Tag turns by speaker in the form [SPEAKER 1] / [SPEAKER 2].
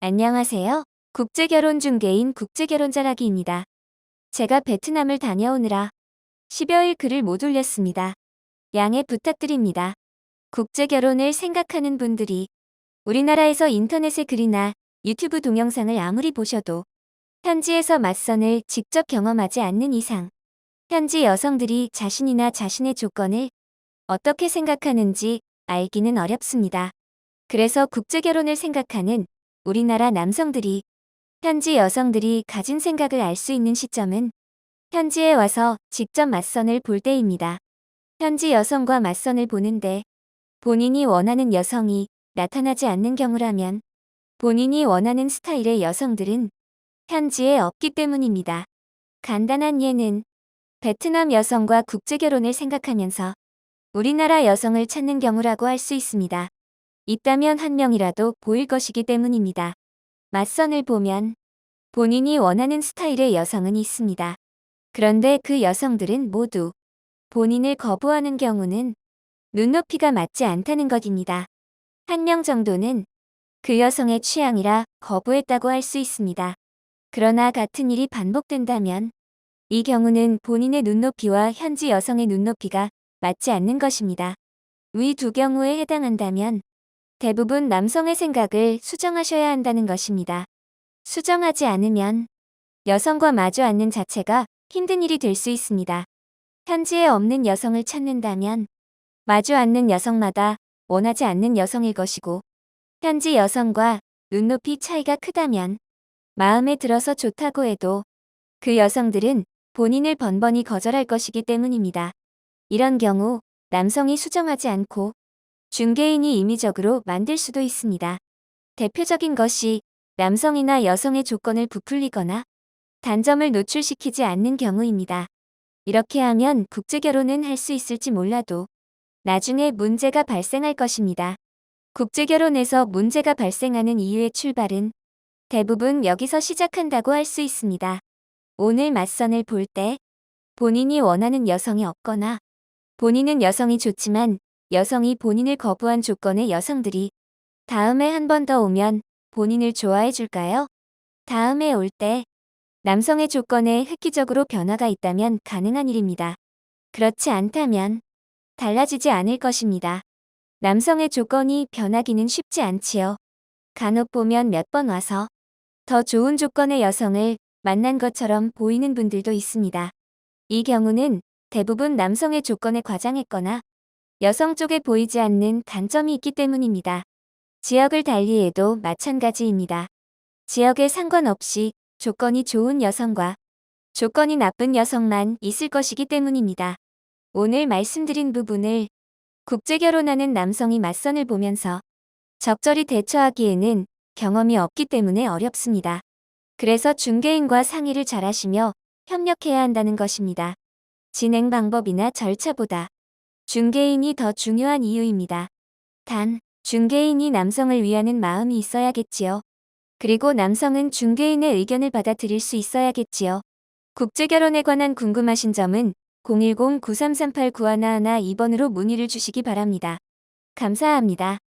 [SPEAKER 1] 안녕하세요. 국제결혼 중개인 국제결혼자라기입니다. 제가 베트남을 다녀오느라 10여일 글을 못 올렸습니다. 양해 부탁드립니다. 국제결혼을 생각하는 분들이 우리나라에서 인터넷의 글이나 유튜브 동영상을 아무리 보셔도 현지에서 맞선을 직접 경험하지 않는 이상 현지 여성들이 자신이나 자신의 조건을 어떻게 생각하는지 알기는 어렵습니다. 그래서 국제결혼을 생각하는 우리나라 남성들이 현지 여성들이 가진 생각을 알 수 있는 시점은 현지에 와서 직접 맞선을 볼 때입니다. 현지 여성과 맞선을 보는데 본인이 원하는 여성이 나타나지 않는 경우라면 본인이 원하는 스타일의 여성들은 현지에 없기 때문입니다. 간단한 예는 베트남 여성과 국제결혼을 생각하면서 우리나라 여성을 찾는 경우라고 할 수 있습니다. 있다면 한 명이라도 보일 것이기 때문입니다. 맞선을 보면 본인이 원하는 스타일의 여성은 있습니다. 그런데 그 여성들은 모두 본인을 거부하는 경우는 눈높이가 맞지 않다는 것입니다. 한 명 정도는 그 여성의 취향이라 거부했다고 할 수 있습니다. 그러나 같은 일이 반복된다면 이 경우는 본인의 눈높이와 현지 여성의 눈높이가 맞지 않는 것입니다. 위 두 경우에 해당한다면 대부분 남성의 생각을 수정하셔야 한다는 것입니다. 수정하지 않으면 여성과 마주 앉는 자체가 힘든 일이 될 수 있습니다. 현지에 없는 여성을 찾는다면 마주 앉는 여성마다 원하지 않는 여성일 것이고 현지 여성과 눈높이 차이가 크다면 마음에 들어서 좋다고 해도 그 여성들은 본인을 번번이 거절할 것이기 때문입니다. 이런 경우 남성이 수정하지 않고 중개인이 임의적으로 만들 수도 있습니다. 대표적인 것이 남성이나 여성의 조건을 부풀리거나 단점을 노출시키지 않는 경우입니다. 이렇게 하면 국제결혼은 할 수 있을지 몰라도 나중에 문제가 발생할 것입니다. 국제결혼에서 문제가 발생하는 이유의 출발은 대부분 여기서 시작한다고 할 수 있습니다. 오늘 맞선을 볼 때 본인이 원하는 여성이 없거나 본인은 여성이 좋지만 여성이 본인을 거부한 조건의 여성들이 다음에 한 번 더 오면 본인을 좋아해 줄까요? 다음에 올 때 남성의 조건에 획기적으로 변화가 있다면 가능한 일입니다. 그렇지 않다면 달라지지 않을 것입니다. 남성의 조건이 변하기는 쉽지 않지요. 간혹 보면 몇 번 와서 더 좋은 조건의 여성을 만난 것처럼 보이는 분들도 있습니다. 이 경우는 대부분 남성의 조건에 과장했거나 여성 쪽에 보이지 않는 단점이 있기 때문입니다. 지역을 달리해도 마찬가지입니다. 지역에 상관없이 조건이 좋은 여성과 조건이 나쁜 여성만 있을 것이기 때문입니다. 오늘 말씀드린 부분을 국제 결혼하는 남성이 맞선을 보면서 적절히 대처하기에는 경험이 없기 때문에 어렵습니다. 그래서 중개인과 상의를 잘 하시며 협력해야 한다는 것입니다. 진행 방법이나 절차보다 중개인이 더 중요한 이유입니다. 단, 중개인이 남성을 위하는 마음이 있어야겠지요. 그리고 남성은 중개인의 의견을 받아들일 수 있어야겠지요. 국제결혼에 관한 궁금하신 점은 010-9338-9111 2번으로 문의를 주시기 바랍니다. 감사합니다.